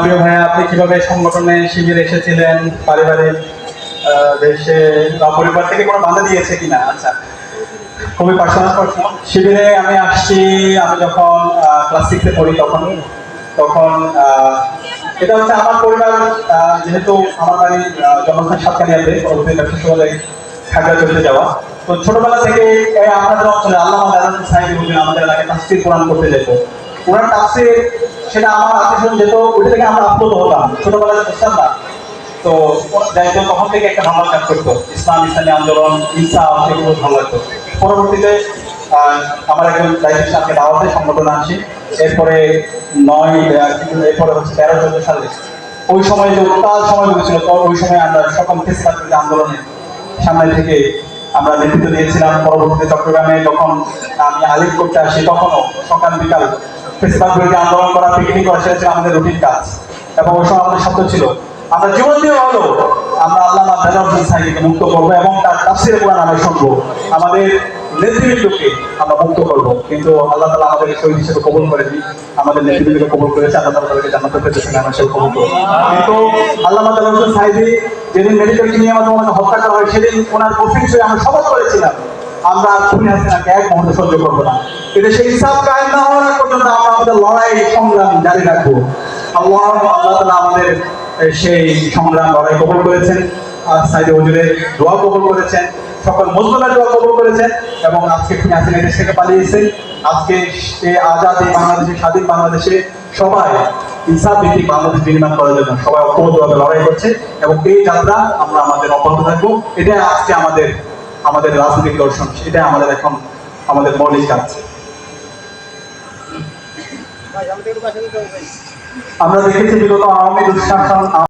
প্রিয় ভাইয়া আপনি কীভাবে সংগঠনে শিবিরে এসেছিলেন? পারিবারিক দেশে বা পরিবার থেকে কোনো বাধা দিয়েছে কিনা? আচ্ছা খুবই পার্সোনাল প্রশ্ন। শিবিরে আমি আসছি, আমি যখন ক্লাস সিক্সে পড়ি তখন তখন এটা হচ্ছে আমার পরিবার যেহেতু আমার বাড়ি জন্মস্থান সাতকানিয়াতে, পরবর্তী ব্যবসা সমাজে খাগড়া চলতে যাওয়া। তো ছোটবেলা থেকে আপনাদের অঞ্চলে আল্লাহ আমাদের এলাকায় তাফসির কোরআন করতে যেত। ওনার তাফসির সেটা আমার আত্মীয় যেত, ওইটা থেকে আমরা আপ্লুত হতাম। ছোটবেলায় বুঝতাম না। তো যাইতো তখন থেকে একটা ভালো কাজ করতো। ইসলাম, ইসলামী আন্দোলন ইসা এগুলো ভালো লাগতো পরবর্তীতে আমার একজন দায়িত্বের সাথে দাওয়াতে সংগঠন আসি। এরপরে নয় এরপরে হচ্ছে তেরো, চোদ্দ সালে। ওই সময় যে উত্তাল সময় হয়েছিল ওই সময় আমরা সকল ফেসিবাদ আন্দোলনে সামনে থেকে আমরা নেতৃত্ব দিয়েছিলাম। পরবর্তীতে চট্টগ্রামে যখন আমি আলিম করতে আসি, তখনও সকাল বিকাল বিরোধী আন্দোলন করা পিকনিক করা ছিল আমাদের রুটিন কাজ। এবং ওই সময় আমাদের ছিল। আমরা জীবন দিয়ে হলো, আমরা আল্লাহ সাহিদকে মুক্ত এবং তার তাফসির কোরআন আমরা শুনব। আমাদের আমরা মুক্ত করব। কিন্তু আল্লাহ তালা আমাদের শহীদ হিসেবে কবুল করেনি আমাদের নেতৃবৃন্দকে কবুল করেছে। আল্লাহ তালা তাদেরকে সেটা কবুল করব। কিন্তু আল্লাহ বেলাউদ্দিন সাহিদি যেদিন মেডিকেল নিয়ে আমাদের হত্যা করা হয়, সেদিন ওনার কঠিন আমরা সবাই করেছিলাম। আমরা খুনি হাসিনাকে এক মুহূর্তে সহ্য করব না। কিন্তু সেই হিসাব কায়েম না হওয়ার পর্যন্ত আমরা আমাদের লড়াই, সংগ্রাম জারি রাখব। আল্লাহ আল্লাহ তালা আমাদের সেই সংগ্রাম লড়াই কবল করেছেন। আর সাইদে হুজুরের দোয়া কবল করেছেন। সকল মুসলমানের দোয়া কবল করেছেন এবং আজকে খুনি হাসিনা দেশ থেকে পালিয়েছেন। আজকে এই আজাদ এই বাংলাদেশে, স্বাধীন বাংলাদেশে সবাই ইনসাফ ভিত্তিক বাংলাদেশ বিনিময় করার জন্য সবাই ঐক্যবদ্ধভাবে লড়াই করছে এবং এই যাত্রা আমরা আমাদের অব্যাহত থাকব এটাই আজকে আমাদের আমাদের রাজনৈতিক দর্শন সেটাই আমাদের এখন আমাদের মৌলিক কাজ আমরা দেখেছি বিগত আওয়ামী দুঃশাসন